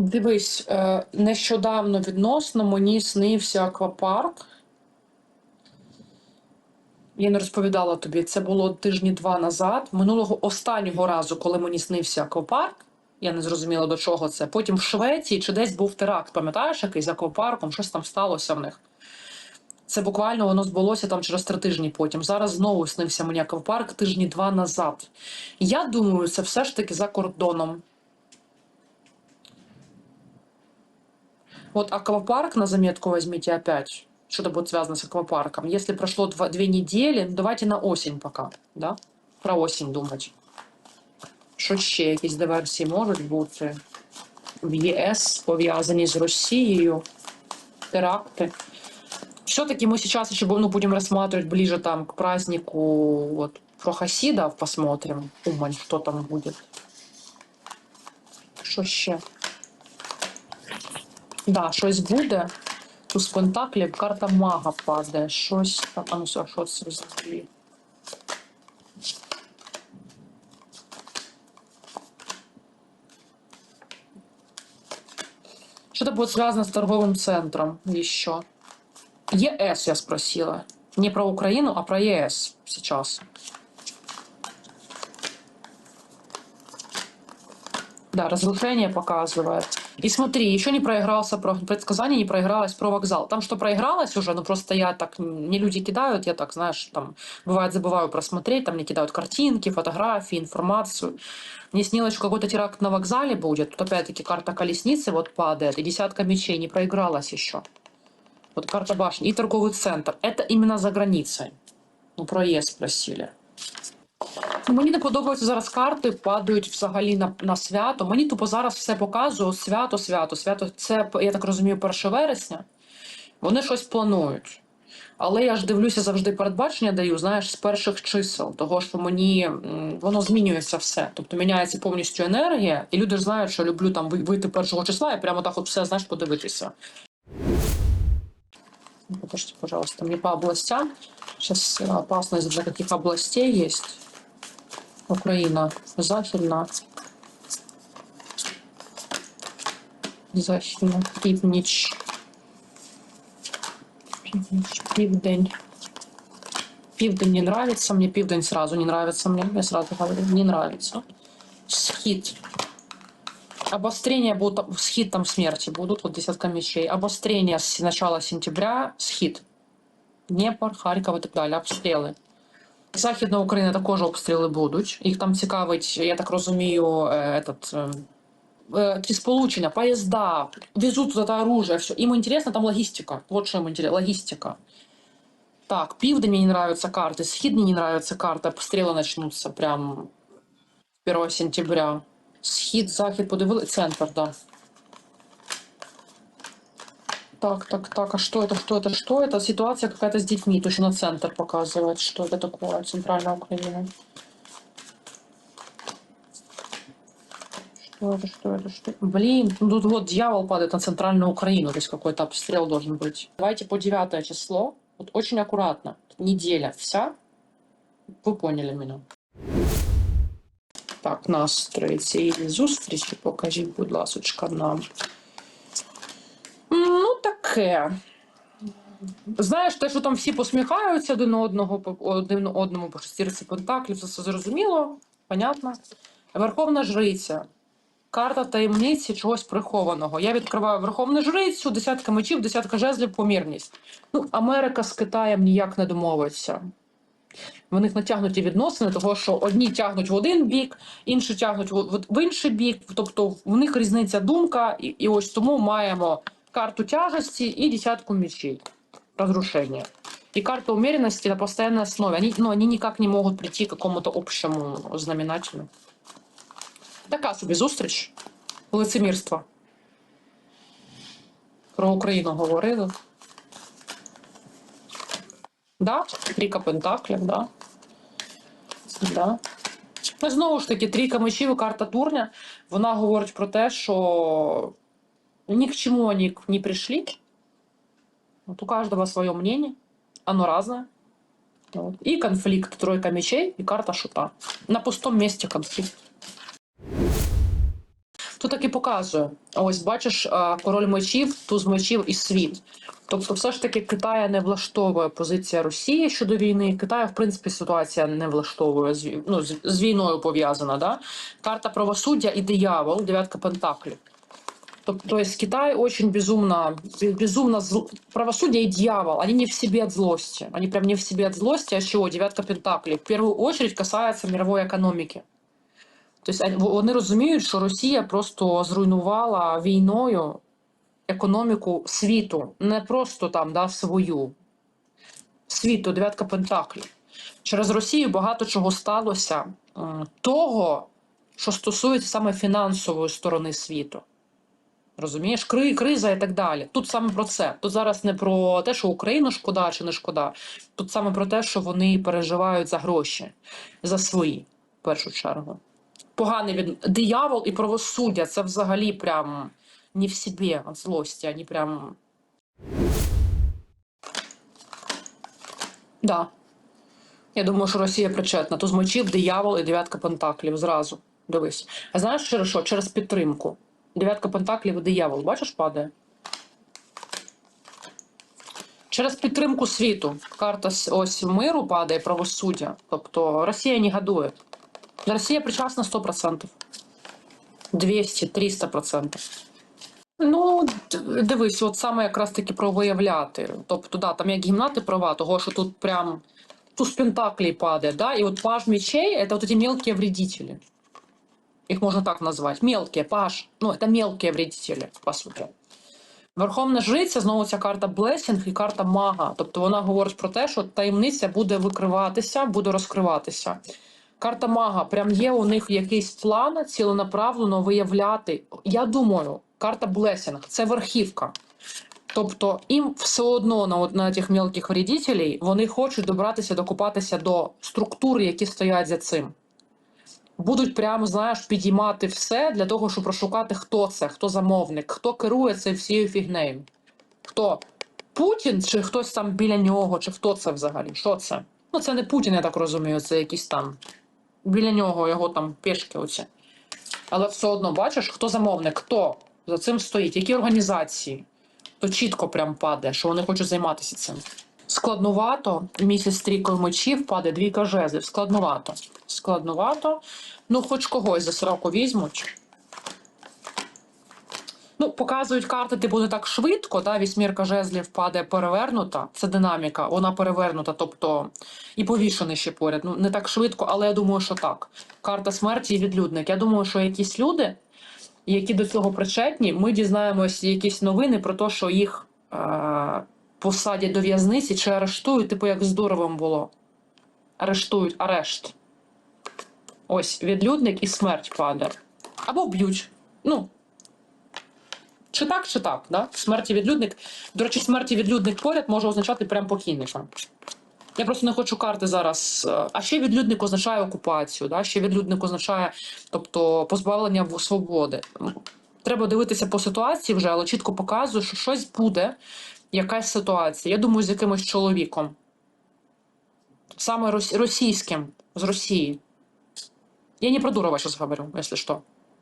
Дивись, е, нещодавно відносно мені снився аквапарк. Я не розповідала тобі, це було тижні два назад. Минулого останнього разу, коли мені снився аквапарк, я не зрозуміла до чого це. Потім в Швеції чи десь був теракт, пам'ятаєш, який з аквапарком, щось там сталося в них. Це буквально воно збулося там через три тижні потім. Зараз знову снився мені аквапарк тижні два назад. Я думаю, це все ж таки за кордоном. Вот аквапарк на заметку возьмите опять. Что-то будет связано с аквапарком. Если прошло два, две недели, ну давайте на осень пока, да? Про осінь думати. Що ще якісь диверсії можуть бути в ЄС пов'язані з Росією, теракти. Все-таки мы сейчас еще ну, будем рассматривать ближе там к празднику вот, про хасидов, посмотрим. Умань, что там будет. Що ще? Да, щось буде. Туз пентаклів, карта мага падає. Щось там. А ну все, що це взагалі? Что-то будет связано с торговым центром еще. ЕС я спросила. Не про Украину, а про ЕС сейчас. Да, разрушение показывает. И смотри, еще не проигрался про предсказание, не проигралось про вокзал. Там что проигралось уже, ну просто я так, не люди кидают, я так, знаешь, там, бывает забываю просмотреть, там мне кидают картинки, фотографии, информацию. Мне снилось, что какой-то теракт на вокзале будет. Тут опять-таки карта колесницы вот падает, и десятка мечей не проигралась еще. Вот карта башни и торговый центр. Это именно за границей. Ну, про ЄС спросили. Мені не подобаються зараз карти, падають взагалі на, на свято. Мені тупо зараз все показує свято, свято, свято. Це, я так розумію, 1 вересня. Вони щось планують. Але я ж дивлюся завжди передбачення даю, знаєш, з перших чисел, того що мені воно змінюється все. Тобто міняється повністю енергія, і люди ж знають, що люблю там вийти першого числа і прямо так от все, знаєш, подивитися. Покажите, пожалуйста, мне по областям. Сейчас опасно из-за каких областей есть. Украина, Західна, Західна, Північ, Північ, Південь. Південь не нравится, мне Південь сразу не нравится, мне, я сразу говорю, не нравится. Схід. Обострения будут, схід там смерти будут, вот десятка мечей. Обострения с начала сентября, схід. Дніпр, Харків і так далі, обстріли. Західна Україна також обстріли будуть. Їх там цікавить, я так розумію, е, этот, е, е, ті сполучення, поїзда, везуть туди оружие, все. Їм інтересно там логістика. Вот що їм інтересно, логістика. Так, південь мені не нравятся карти, схід мені не нравятся карти, обстріли почнуться прям 1 сентября. Схід, захід, подивили, центр, да. Так, так, так, а что это, что это, что это? Ситуация какая-то с детьми, точно на центр показывает, что это такое, центральная Украина. Что это, что это, что Блин, ну тут вот дьявол падает на центральную Украину, то есть какой-то обстрел должен быть. Давайте по 9 число, вот очень аккуратно, неделя вся, вы поняли меня. Так, настрої цієї зустрічі покажіть, будь ласочка, нам. Ну, таке. Знаєш, те, що там всі посміхаються один одного, один одному по шестірці пентаклів, це все зрозуміло, понятно. Верховна жриця. Карта таємниці чогось прихованого. Я відкриваю Верховну жрицю, десятка мечів, десятка жезлів, помірність. Ну, Америка з Китаєм ніяк не домовиться. В них натягнуті відносини, того що одні тягнуть в один бік, інші тягнуть в інший бік. Тобто в них різниця думка, і, і ось тому маємо карту тяжести и десятку мечей. Разрушение. И карта умеренности на постоянной основе. Они, ну, они никак не могут прийти к какому-то общему знаменателю. Така собі зустріч. Лицемірство. Про Україну говорили. Да, трійка пентаклів, да. Да. Ну, знову ж таки, трійка мечів і карта турня. Вона говорить про те, що ни к чему они не пришли. Вот у каждого свое мнение, оно разное. Вот. И конфликт, тройка мечей и карта шута. На пустом месте конфликт. Тут так і показує. Ось бачиш, король мечів, туз мечів і світ. Тобто, все ж таки, Китая не влаштовує позиція Росії щодо війни. Китаю, в принципі, ситуація не влаштовує ну, з війною пов'язана. Да? Карта правосуддя і диявол, дев'ятка пентаклів. Тобто, то есть Китай очень безумно, бе- безумно зл... правосудие и дьявол, они не в себе от злости, они прям не в себе от злости, а чего? Девятка пентаклей. В первую очередь касается мирової економіки. Тобто они- вони розуміють, що Росія просто зруйнувала війною економіку світу, не просто там да, свою. Світу, дев'ятка пентаклів. Через Росію багато чого сталося того, що стосується саме фінансової сторони світу. Розумієш, Кри, криза і так далі. Тут саме про це. Тут зараз не про те, що Україну шкода чи не шкода. Тут саме про те, що вони переживають за гроші, за свої, в першу чергу. Поганий від диявол і правосуддя це взагалі прям не в собі злості, вони прям. Да. Я думаю, що Росія причетна. Тут з мечів, диявол і дев'ятка пентаклів зразу. Дивись. А знаєш через що? Через підтримку. Дев'ятка пентаклів і диявол, бачиш, падає? Через підтримку світу. Карта ось миру падає, правосуддя. Тобто Росія не гадує. Росія причасна 100%. 200-300%. Ну, дивись, от саме якраз таки про виявляти. Тобто, да, там як гімнати права, того, що тут прям туз пентаклей падає, да, і от паж мечей это вот эти мелкие вредители. Их можно так назвать. Мелкие, паж. Ну, это мелкие вредители, по суті. Верховна жриця, знову ця карта Блесінг і карта мага. Тобто вона говорить про те, що таємниця буде викриватися, буде розкриватися. Карта мага, прям є у них якийсь план ціленаправлено виявляти. Я думаю, карта Блесінг це верхівка. Тобто їм все одно на, на тих мелких вредителей вони хочуть добратися, докупатися до структур, які стоять за цим. Будуть прямо, знаєш, підіймати все для того, щоб розшукати, хто це, хто замовник, хто керує цією всією фігнею. Хто? Путін, чи хтось там біля нього, чи хто це взагалі? Що це? Ну, це не Путін, я так розумію, це якийсь там. Біля нього його там пешки оці. Але все одно бачиш, хто замовник, хто за цим стоїть, які організації. То чітко прям падає, що вони хочуть займатися цим. Складнувато. Місяць стрійкою мечів падає двійка жезлів. Складнувато. Складнувато. Ну, хоч когось за сроку візьмуть. Ну, показують карти, типу, не так швидко, да? вісьмірка жезлів падає перевернута. Це динаміка, вона перевернута, тобто і повішений ще поряд. Ну, не так швидко, але я думаю, що так. Карта смерті і відлюдник. Я думаю, що якісь люди, які до цього причетні, ми дізнаємось якісь новини про те, що їх е- посадять до в'язниці чи арештують, типу, як з Дуровим було. Арештують, арешт. Ось відлюдник і смерть падає. Або б'ють. Ну, чи так, чи так, да? Смерті відлюдник. До речі, смерті відлюдник поряд може означати прям покійника. Я просто не хочу карти зараз. е, А ще відлюдник означає окупацію, да? ще відлюдник означає, тобто позбавлення свободи. Треба дивитися по ситуації вже, але чітко показує, що щось буде, якась ситуація. Я думаю, з якимось чоловіком. Саме російським, з Росії. Я не про Дурова зараз говорю, якщо що.